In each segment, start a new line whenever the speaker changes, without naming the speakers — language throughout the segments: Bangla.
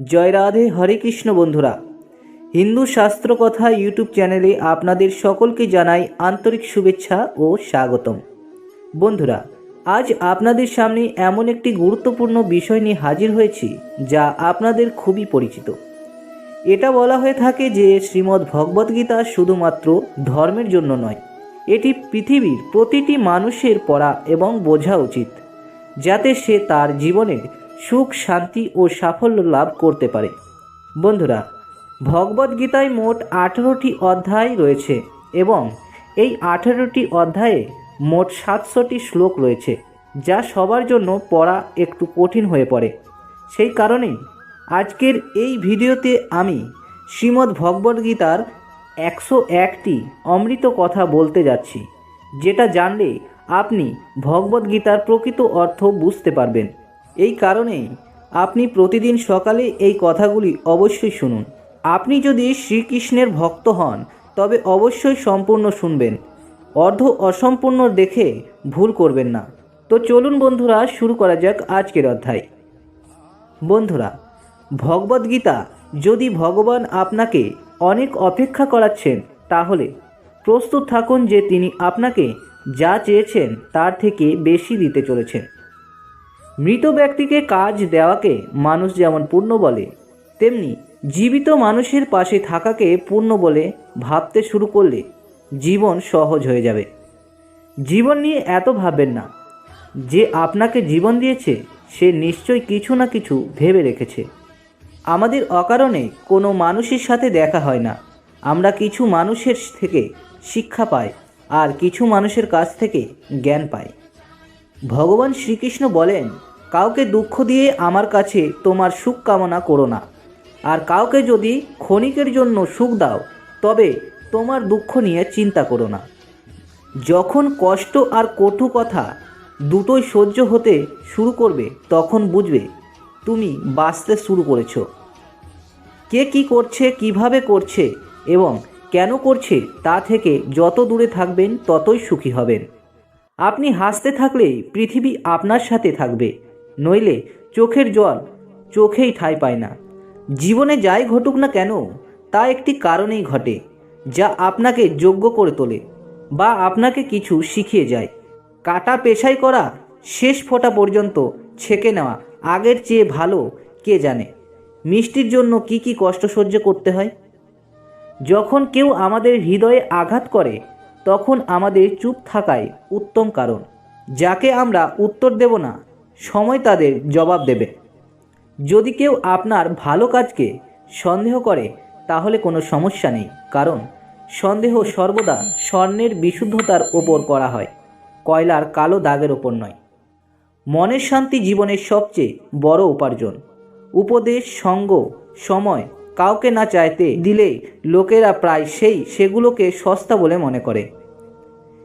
জয় রাধে, হরে কৃষ্ণ বন্ধুরা। হিন্দু শাস্ত্র কথা ইউটিউব চ্যানেলে আপনাদের সকলকে জানাই আন্তরিক শুভেচ্ছা ও স্বাগতম। বন্ধুরা, আজ আপনাদের সামনে এমন একটি গুরুত্বপূর্ণ বিষয় নিয়ে হাজির হয়েছি, যা আপনাদের খুবই পরিচিত। এটা বলা হয়ে থাকে যে শ্রীমদ্ ভগবদ্গীতা শুধুমাত্র ধর্মের জন্য নয়, এটি পৃথিবীর প্রতিটি মানুষের পড়া এবং বোঝা উচিত, যাতে সে তার জীবনের সুখ, শান্তি ও সাফল্য লাভ করতে পারে। বন্ধুরা ভগবদ্গীতায় মোট আঠেরোটি অধ্যায় রয়েছে এবং এই আঠেরোটি অধ্যায়ে মোট সাতশোটি শ্লোক রয়েছে, যা সবার জন্য পড়া একটু কঠিন হয়ে পড়ে। সেই কারণেই আজকের এই ভিডিওতে আমি শ্রীমদ্ ভগবদ্গীতার একশো একটি অমৃত কথা বলতে যাচ্ছি, যেটা জানলে আপনি ভগবদ্গীতার প্রকৃত অর্থ বুঝতে পারবেন। এই কারণেই আপনি প্রতিদিন সকালে এই কথাগুলি অবশ্যই শুনুন। আপনি যদি শ্রীকৃষ্ণের ভক্ত হন, তবে অবশ্যই সম্পূর্ণ শুনবেন। অর্ধ অসম্পূর্ণ দেখে ভুল করবেন না। তো চলুন বন্ধুরা, শুরু করা যাক আজকের অধ্যায়। বন্ধুরা ভগবদ্গীতা যদি ভগবান আপনাকে অনেক অপেক্ষা করাচ্ছেন, তাহলে প্রস্তুত থাকুন যে তিনি আপনাকে যা চেয়েছেন তার থেকে বেশি দিতে চলেছেন। মৃত ব্যক্তিকে কাজ দেওয়াকে মানুষ যেমন পূর্ণ বলে, তেমনি জীবিত মানুষের পাশে থাকাকে পূর্ণ বলে ভাবতে শুরু করলে জীবন সহজ হয়ে যাবে। জীবন নিয়ে এত ভাববেন না। যে আপনাকে জীবন দিয়েছে, সে নিশ্চয় কিছু না কিছু ভেবে রেখেছে। আমাদের অকারণে কোনো মানুষের সাথে দেখা হয় না। আমরা কিছু মানুষের থেকে শিক্ষা পাই আর কিছু মানুষের কাছ থেকে জ্ঞান পাই। ভগবান শ্রীকৃষ্ণ বলেন, কাউকে দুঃখ দিয়ে আমার কাছে তোমার সুখ কামনা করো না। আর কাউকে যদি ক্ষণিকের জন্য সুখ দাও, তবে তোমার দুঃখ নিয়ে চিন্তা করো না। যখন কষ্ট আর কটু কথা দুটোই সহ্য হতে শুরু করবে, তখন বুঝবে তুমি বাঁচতে শুরু করেছ। কে কি করছে, কীভাবে করছে এবং কেন করছে, তা থেকে যত দূরে থাকবেন, ততই সুখী হবেন। আপনি হাসতে থাকলে পৃথিবী আপনার সাথে থাকবে, নইলে চোখের জল চোখেই ঠাঁই পায় না। জীবনে যাই ঘটুক না কেন, তা একটি কারণেই ঘটে, যা আপনাকে যোগ্য করে তোলে বা আপনাকে কিছু শিখিয়ে যায়। কাটা পেশাই করা, শেষ ফোঁটা পর্যন্ত ছেঁকে নেওয়া, আগের চেয়ে ভালো কে জানে? মিষ্টির জন্য কি কি কষ্ট সহ্য করতে হয়? যখন কেউ আমাদের হৃদয়ে আঘাত করে তখন আমাদের চুপ থাকাই উত্তম কারণ। যাকে আমরা উত্তর দেব না, সময় তাদের জবাব দেবে। যদি কেউ আপনার ভালো কাজকে সন্দেহ করে, তাহলে কোনো সমস্যা নেই, কারণ সন্দেহ সর্বদা স্বর্ণের বিশুদ্ধতার ওপর করা হয়, কয়লার কালো দাগের ওপর নয়। মনের শান্তি জীবনের সবচেয়ে বড় উপার্জন। উপদেশ, সঙ্গ, সময় কাউকে না চাইতে দিলে লোকেরা প্রায় সেই সেগুলোকে সস্তা বলে মনে করে।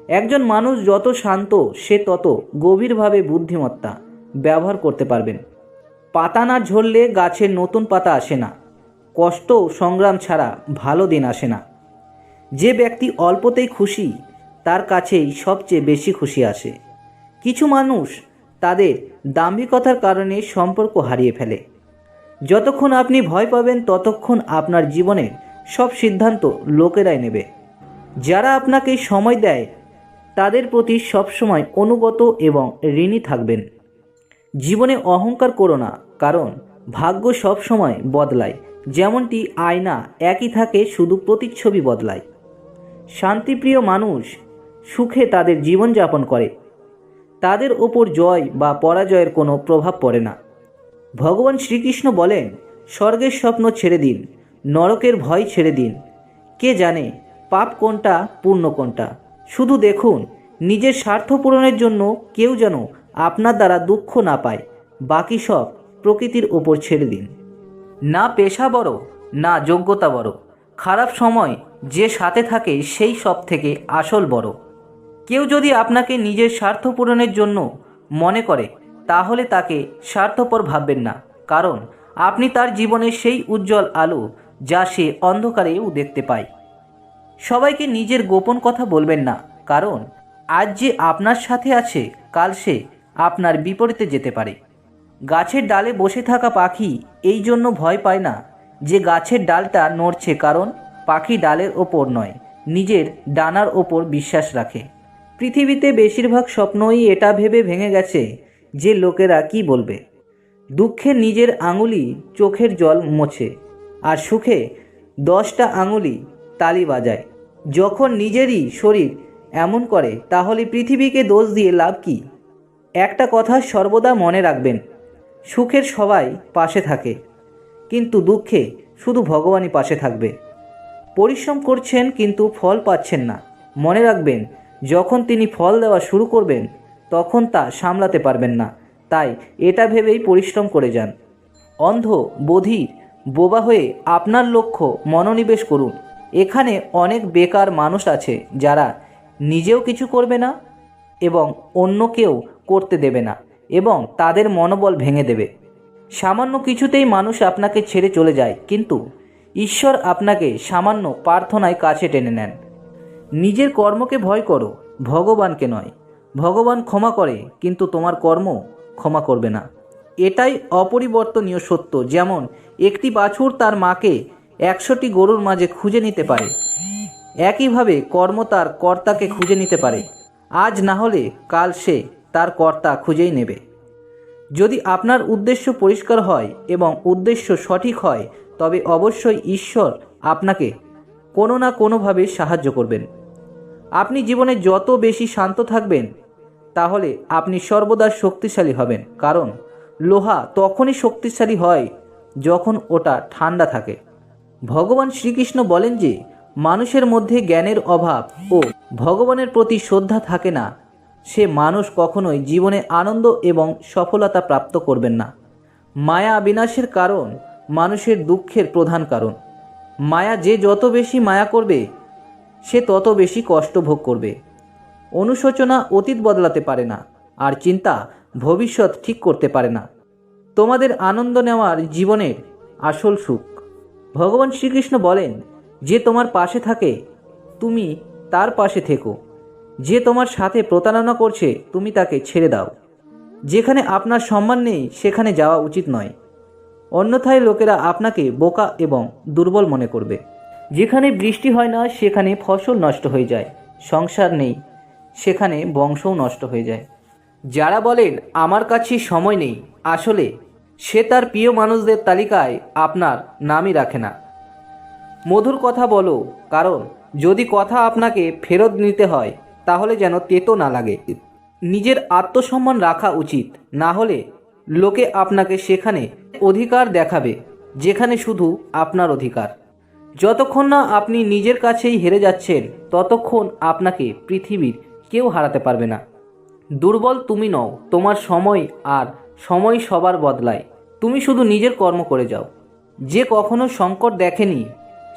একজন মানুষ যত শান্ত, সে তত গভীরভাবে বুদ্ধিমত্তা ব্যবহার করতে পারবেন। পাতা না ঝরলে গাছের নতুন পাতা আসে না। কষ্ট সংগ্রাম ছাড়া ভালো দিন আসে না। যে ব্যক্তি অল্পতেই খুশি, তার কাছেই সবচেয়ে বেশি খুশি আসে। কিছু মানুষ তাদের দাম্ভিকতার কারণে সম্পর্ক হারিয়ে ফেলে। যতক্ষণ আপনি ভয় পাবেন, ততক্ষণ আপনার জীবনের সব সিদ্ধান্ত লোকেরাই নেবে। যারা আপনাকে সময় দেয়, তাদের প্রতি সবসময় অনুগত এবং ঋণী থাকবেন। জীবনে অহংকার করো না, কারণ ভাগ্য সবসময় বদলায়। যেমনটি আয়না একই থাকে, শুধু প্রতিচ্ছবি বদলায়। শান্তিপ্রিয় মানুষ সুখে তাদের জীবনযাপন করে। তাদের ওপর জয় বা পরাজয়ের কোনো প্রভাব পড়ে না। ভগবান শ্রীকৃষ্ণ বলেন, স্বর্গের স্বপ্ন ছেড়ে দিন, নরকের ভয় ছেড়ে দিন। কে জানে পাপ কোনটা পূর্ণ কোনটা? শুধু দেখুন, নিজের স্বার্থ পূরণের জন্য কেউ যেন আপনার দ্বারা দুঃখ না পায়। বাকি সব প্রকৃতির ওপর ছেড়ে দিন। না পেশা বড়, না যোগ্যতা বড়। খারাপ সময় যে সাথে থাকে সেই সব থেকে আসল বড়। কেউ যদি আপনাকে নিজের স্বার্থ পূরণের জন্য মনে করে তাহলে তাকে স্বার্থপর ভাববেন না। কারণ আপনি তার জীবনের সেই উজ্জ্বল আলো যা সে অন্ধকারেও দেখতে পায়। সবাইকে নিজের গোপন কথা বলবেন না। কারণ আজ যে আপনার সাথে আছে, কাল সে আপনার বিপরীতে যেতে পারে। গাছের ডালে বসে থাকা পাখি এই জন্য ভয় পায় না যে গাছের ডালটা নড়ছে, কারণ পাখি ডালের ওপর নয়, নিজের ডানার ওপর বিশ্বাস রাখে। পৃথিবীতে বেশিরভাগ স্বপ্নই এটা ভেবে ভেঙে গেছে যে লোকেরা কি বলবে? দুঃখে নিজের আঙুলি চোখের জল মোছে, আর সুখে দশটা আঙুলি তালি বাজায়। যখন নিজেরই শরীর এমন করে, তাহলে পৃথিবীকে দোষ দিয়ে লাভ কি? একটা কথা সর্বদা মনে রাখবেন, সুখের সবাই পাশে থাকে, কিন্তু দুঃখে শুধু ভগবানই পাশে থাকবে। পরিশ্রম করছেন কিন্তু ফল পাচ্ছেন না। মনে রাখবেন, যখন তিনি ফল দেওয়া শুরু করবেন তখন তা সামলাতে পারবেন না। তাই এটা ভেবেই পরিশ্রম করে যান। অন্ধ, বধির, বোবা হয়ে আপনার লক্ষ্য মনোনিবেশ করুন। এখানে অনেক বেকার মানুষ আছে যারা নিজেও কিছু করবে না এবং অন্যকেও করতে দেবে না এবং তাদের মনোবল ভেঙে দেবে। সামান্য কিছুতেই মানুষ আপনাকে ছেড়ে চলে যায়, কিন্তু ঈশ্বর আপনাকে সামান্য প্রার্থনায় কাছে টেনে নেন। নিজের কর্মকে ভয় করো, ভগবানকে নয়। ভগবান ক্ষমা করে, কিন্তু তোমার কর্ম ক্ষমা করবে না। এটাই অপরিবর্তনীয় সত্য, যেমন একটি বাছুর তার মাকে একশোটি গরুর মাঝে খুঁজে নিতে পারে। একইভাবে কর্ম তার কর্তাকে খুঁজে নিতে পারে। আজ না হলে কাল সে তার কর্তা খুঁজেই নেবে। যদি আপনার উদ্দেশ্য পরিষ্কার হয় এবং উদ্দেশ্য সঠিক হয়, তবে অবশ্যই ঈশ্বর আপনাকে কোনো না কোনোভাবে সাহায্য করবেন। আপনি জীবনে যত বেশি শান্ত থাকবেন তাহলে আপনি সর্বদা শক্তিশালী হবেন, কারণ লোহা তখনই শক্তিশালী হয় যখন ওটা ঠান্ডা থাকে। ভগবান শ্রীকৃষ্ণ বলেন যে, মানুষের মধ্যে জ্ঞানের অভাব ও ভগবানের প্রতি শ্রদ্ধা থাকে না। সে মানুষ কখনোই জীবনে আনন্দ এবং সফলতা প্রাপ্ত করবেন না। মায়া বিনাশের কারণ মানুষের দুঃখের প্রধান কারণ। মায়া যে যত বেশি মায়া করবে, সে তত বেশি কষ্ট ভোগ করবে। অনুশোচনা অতীত বদলাতে পারে না, আর চিন্তা ভবিষ্যৎ ঠিক করতে পারে না। তোমাদের আনন্দ নেওয়ার জীবনের আসল সুখ। ভগবান শ্রীকৃষ্ণ বলেন, যে তোমার পাশে থাকে, তুমি তার পাশে থেকো। যে তোমার সাথে প্রতারণা করছে, তুমি তাকে ছেড়ে দাও। যেখানে আপনার সম্মান নেই, সেখানে যাওয়া উচিত নয়। অন্যথায় লোকেরা আপনাকে বোকা এবং দুর্বল মনে করবে। যেখানে বৃষ্টি হয় না, সেখানে ফসল নষ্ট হয়ে যায়। সংসার নেই সেখানে বংশও নষ্ট হয়ে যায়। যারা বলেন, আমার কাছে সময় নেই, আসলে সে তার প্রিয় মানুষদের তালিকায় আপনার নামই রাখে না। মধুর কথা বলো, কারণ যদি কথা আপনাকে ফেরত নিতে হয়, তাহলে যেন তেতো না লাগে। নিজের আত্মসম্মান রাখা উচিত, না হলে লোকে আপনাকে সেখানে অধিকার দেখাবে, যেখানে শুধু আপনার অধিকার। যতক্ষণ না আপনি নিজের কাছেই হেরে যাচ্ছেন, ততক্ষণ আপনাকে পৃথিবীর কেউ হারাতে পারবে না। দুর্বল তুমি নও, তোমার সময় আর সময় সবার বদলায়। তুমি শুধু নিজের কর্ম করে যাও। যে কখনো সংকট দেখেনি,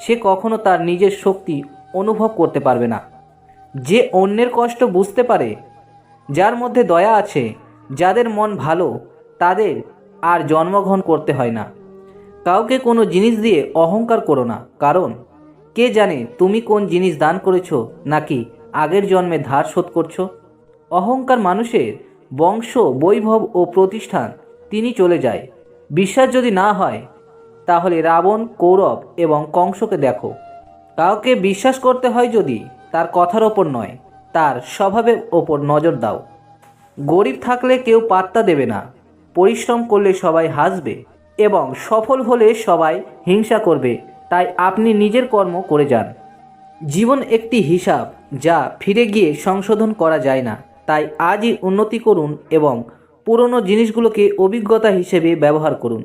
সে কখনো তার নিজের শক্তি অনুভব করতে পারবে না। যে অন্যের কষ্ট বুঝতে পারে, যার মধ্যে দয়া আছে, যাদের মন ভালো, তাদের আর জন্মগ্রহণ করতে হয় না। কাউকে কোনো জিনিস দিয়ে অহংকার করো না, কারণ কে জানে তুমি কোন জিনিস দান করেছ নাকি আগের জন্মে ধার শোধ করছ? অহংকার মানুষের বংশ, বৈভব ও প্রতিষ্ঠান তিনি চলে যায়। বিশ্বাস যদি না হয়, তাহলে রাবণ, কৌরব এবং কংসকে দেখো। কাউকে বিশ্বাস করতে হয় যদি তার কথার ওপর নয়, তার স্বভাবের ওপর নজর দাও। গরিব থাকলে কেউ পাত্তা দেবে না। পরিশ্রম করলে সবাই হাসবে এবং সফল হলে সবাই হিংসা করবে। তাই আপনি নিজের কর্ম করে যান। জীবন একটি হিসাব যা ফিরে গিয়ে সংশোধন করা যায় না। তাই আজই উন্নতি করুন এবং পুরনো জিনিসগুলোকে অভিজ্ঞতা হিসেবে ব্যবহার করুন।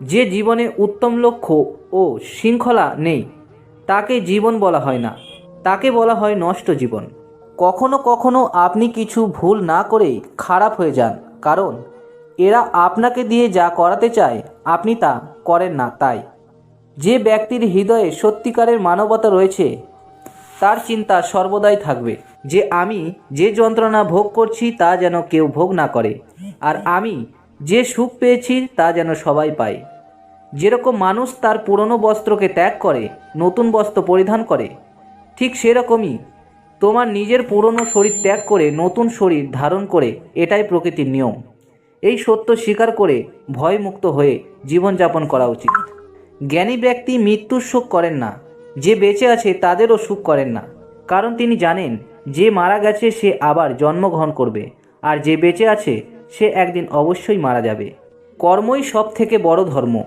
যে জীবনে উত্তম লক্ষ্য ও শৃঙ্খলা নেই, তাকে জীবন বলা হয় না। তাকে বলা হয় নষ্ট জীবন। কখনো কখনো আপনি কিছু ভুল না করেই খারাপ হয়ে যান, কারণ এরা আপনাকে দিয়ে যা করাতে চায়, আপনি তা করেন না, তাই। যে ব্যক্তির হৃদয়ে সত্যিকারের মানবতা রয়েছে তার চিন্তা সর্বদাই থাকবে। যে আমি যে যন্ত্রণা ভোগ করছি তা যেন কেউ ভোগ না করে, আর আমি যে সুখ পেয়েছি তা যেন সবাই পায়। যেরকম মানুষ তার পুরনো বস্ত্রকে ত্যাগ করে, নতুন বস্ত্র পরিধান করে, ঠিক সেরকমই তোমার নিজের পুরনো শরীর ত্যাগ করে, নতুন শরীর ধারণ করে, এটাই প্রকৃতির নিয়ম। এই সত্য স্বীকার করে ভয়মুক্ত হয়ে জীবনযাপন করা উচিত। জ্ঞানী ব্যক্তি মৃত্যুর সুখ করেন না। যে বেঁচে আছে তাদেরও সুখ করেন না। কারণ তিনি জানেন, যে মারা গেছে সে আবার জন্মগ্রহণ করবে, আর যে বেঁচে আছে, সে একদিন অবশ্যই মারা যাবে। কর্মই সব থেকে বড় ধর্ম।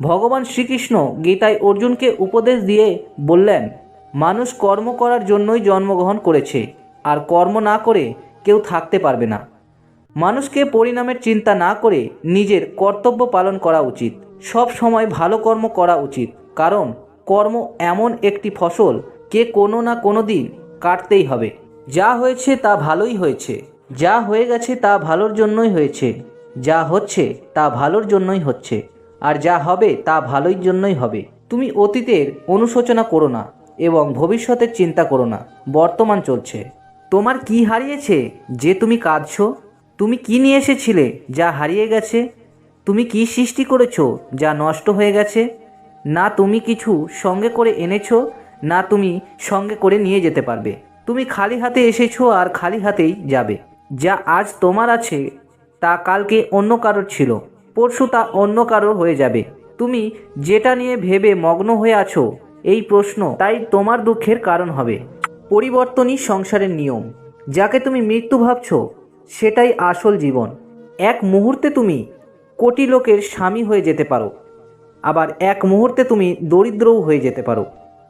ভগবান শ্রীকৃষ্ণ গীতায় অর্জুনকে উপদেশ দিয়ে বললেন, মানুষ কর্ম করার জন্যই জন্মগ্রহণ করেছে, আর কর্ম না করে কেউ থাকতে পারবে না। মানুষকে পরিণামের চিন্তা না করে নিজের কর্তব্য পালন করা উচিত। সব সময় ভালো কর্ম করা উচিত। কারণ কর্ম এমন একটি ফসল কে কোনো না কোনো দিন কাটতেই হবে। যা হয়েছে তা ভালোই হয়েছে, যা হয়ে গেছে তা ভালোর জন্যই হয়েছে, যা হচ্ছে তা ভালোর জন্যই হচ্ছে, আর যা হবে তা ভালোই জন্যই হবে। তুমি অতীতের অনুশোচনা করো না এবং ভবিষ্যতের চিন্তা করো না, বর্তমান চলছে। তোমার কি হারিয়েছে যে তুমি কাঁদছো? তুমি কি নিয়ে এসেছিলে যা হারিয়ে গেছে? তুমি কি সৃষ্টি করেছ যা নষ্ট হয়ে গেছে? না তুমি কিছু সঙ্গে করে এনেছো, না তুমি সঙ্গে করে নিয়ে যেতে পারবে। তুমি খালি হাতে এসেছ আর খালি হাতেই যাবে। যা আজ তোমার আছে, তা কালকে অন্য কারোর ছিল। পরশু তা অন্য কারোর হয়ে যাবে। তুমি যেটা নিয়ে ভেবে মগ্ন হয়ে আছো, এই প্রশ্ন, তাই তোমার দুঃখের কারণ হবে। পরিবর্তনই সংসারের নিয়ম। যাকে তুমি মৃত্যু ভাবছ, সেটাই আসল জীবন। এক মুহূর্তে তুমি কোটি লোকের স্বামী হয়ে যেতে পারো। আবার এক মুহূর্তে তুমি দরিদ্রও হয়ে যেতে পারো।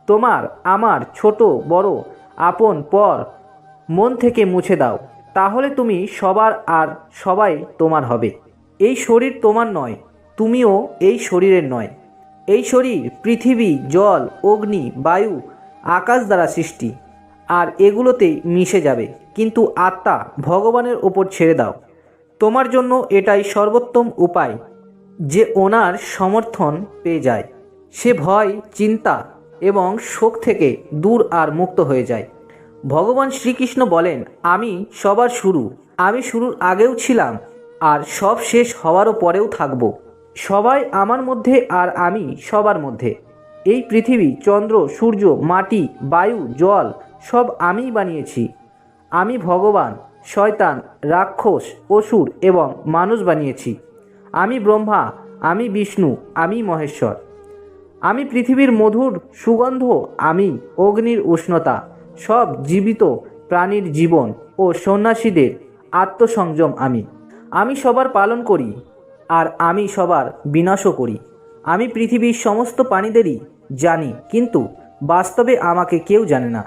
তোমার, আমার ছোট, বড়, আপন, পর মন থেকে মুছে দাও। তাহলে তুমি সবার আর সবাই তোমার হবে। এই শরীর তোমার নয়, তুমিও এই শরীরের নয়। এই শরীর পৃথিবী, জল, অগ্নি, বায়ু, আকাশ দ্বারা সৃষ্টি, আর এগুলোতেই মিশে যাবে। কিন্তু আত্মা ভগবানের ওপর ছেড়ে দাও। তোমার জন্য এটাই সর্বোত্তম উপায়। যে ওনার সমর্থন পেয়ে যায়। সে ভয়, চিন্তা এবং শোক থেকে দূর আর মুক্ত হয়ে যায়। ভগবান শ্রীকৃষ্ণ বলেন, আমি সবার শুরু। আমি শুরুর আগেও ছিলাম আর সব শেষ হওয়ারও পরেও থাকব। সবাই আমার মধ্যে আর আমি সবার মধ্যে। এই পৃথিবী, চন্দ্র, সূর্য, মাটি, বায়ু, জল, সব আমিই বানিয়েছি। আমি ভগবান, শয়তান, রাক্ষস, অসুর এবং মানুষ বানিয়েছি। আমি ব্রহ্মা, আমি বিষ্ণু, আমি মহেশ্বর। আমি পৃথিবীর মধুর সুগন্ধ, আমি অগ্নির উষ্ণতা, সব জীবিত প্রাণীর জীবন ও সন্ন্যাসীদের আত্মসংযম আমি। আমি সবার পালন করি আর আমি সবার বিনাশও করি। আমি পৃথিবীর সমস্ত প্রাণীদেরই জানি, কিন্তু বাস্তবে আমাকে কেউ জানে না।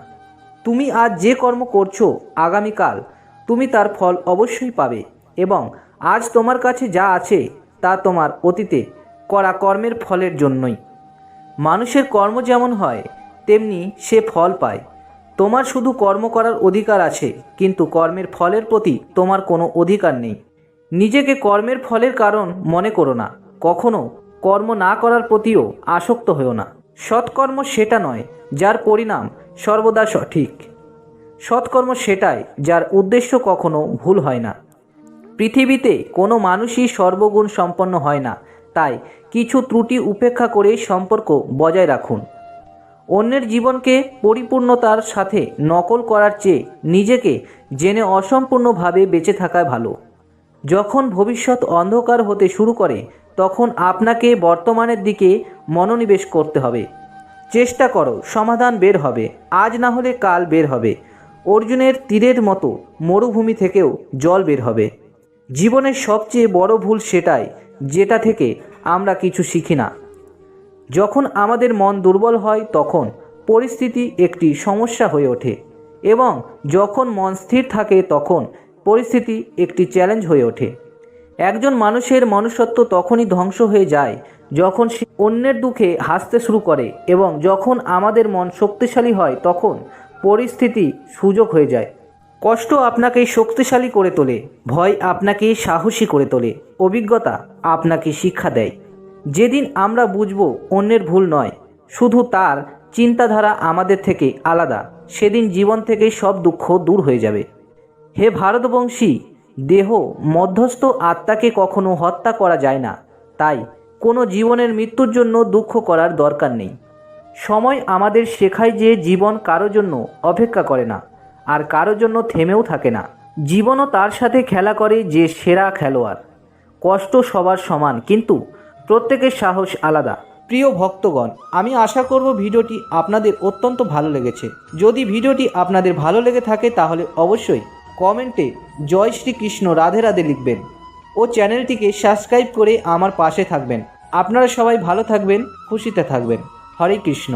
তুমি আজ যে কর্ম করছ আগামীকাল তুমি তার ফল অবশ্যই পাবে। এবং আজ তোমার কাছে যা আছে তা তোমার অতীতে করা কর্মের ফলের জন্যই। মানুষের কর্ম যেমন হয়, তেমনি সে ফল পায়। তোমার শুধু কর্ম করার অধিকার আছে, কিন্তু কর্মের ফলের প্রতি তোমার কোনো অধিকার নেই। নিজেকে কর্মের ফলের কারণ মনে করো না। কখনো কর্ম না করার প্রতিও আসক্ত হও না। সৎকর্ম সেটা নয়, যার পরিণাম সর্বদা সঠিক। সৎকর্ম সেটাই, যার উদ্দেশ্য কখনো ভুল হয় না। পৃথিবীতে কোনো মানুষই সর্বগুণ সম্পন্ন হয় না। তাই কিছু ত্রুটি উপেক্ষা করে সম্পর্ক বজায় রাখুন। অন্যের জীবনকে পরিপূর্ণতার সাথে নকল করার চেয়ে নিজেকে জেনে অসম্পূর্ণভাবে বেঁচে থাকা ভালো। যখন ভবিষ্যৎ অন্ধকার হতে শুরু করে, তখন আপনাকে বর্তমানের দিকে মনোনিবেশ করতে হবে। চেষ্টা করো, সমাধান বের হবে। আজ না হলে কাল বের হবে। অর্জুনের তীরের মতো মরুভূমি থেকেও জল বের হবে। জীবনের সবচেয়ে বড় ভুল সেটাই, যেটা থেকে আমরা কিছু শিখি না। যখন আমাদের মন দুর্বল হয়, তখন পরিস্থিতি একটি সমস্যা হয়ে ওঠে এবং যখন মন স্থির থাকে, তখন পরিস্থিতি একটি চ্যালেঞ্জ হয়ে ওঠে। একজন মানুষের মনুষ্যত্ব তখনই ধ্বংস হয়ে যায় যখন সে অন্যের দুঃখে হাসতে শুরু করে এবং যখন আমাদের মন শক্তিশালী হয়, তখন পরিস্থিতি সুযোগ হয়ে যায়। কষ্ট আপনাকে শক্তিশালী করে তোলে, ভয় আপনাকে সাহসী করে তোলে, অভিজ্ঞতা আপনাকে শিক্ষা দেয়। যেদিন আমরা বুঝব অন্যের ভুল নয়, শুধু তার চিন্তাধারা আমাদের থেকে আলাদা, সেদিন জীবন থেকে সব দুঃখ দূর হয়ে যাবে। হে ভারতবংশী, দেহ, মধ্যস্থ আত্মাকে কখনো হত্যা করা যায় না, তাই কোনো জীবনের মৃত্যুর জন্য দুঃখ করার দরকার নেই। সময় আমাদের শেখায় যে জীবন কারও জন্য অপেক্ষা করে না। আর কারোর জন্য থেমেও থাকে না। জীবনও তার সাথে খেলা করে যে সেরা খেলোয়াড়। কষ্ট সবার সমান, কিন্তু প্রত্যেকের সাহস আলাদা। প্রিয় ভক্তগণ, আমি আশা করব ভিডিওটি আপনাদের অত্যন্ত ভালো লেগেছে। যদি ভিডিওটি আপনাদের ভালো লেগে থাকে, তাহলে অবশ্যই কমেন্টে জয় শ্রীকৃষ্ণ রাধে রাধে লিখবেন ও চ্যানেলটিকে সাবস্ক্রাইব করে আমার পাশে থাকবেন। আপনারা সবাই ভালো থাকবেন, খুশিতে থাকবেন। হরে কৃষ্ণ।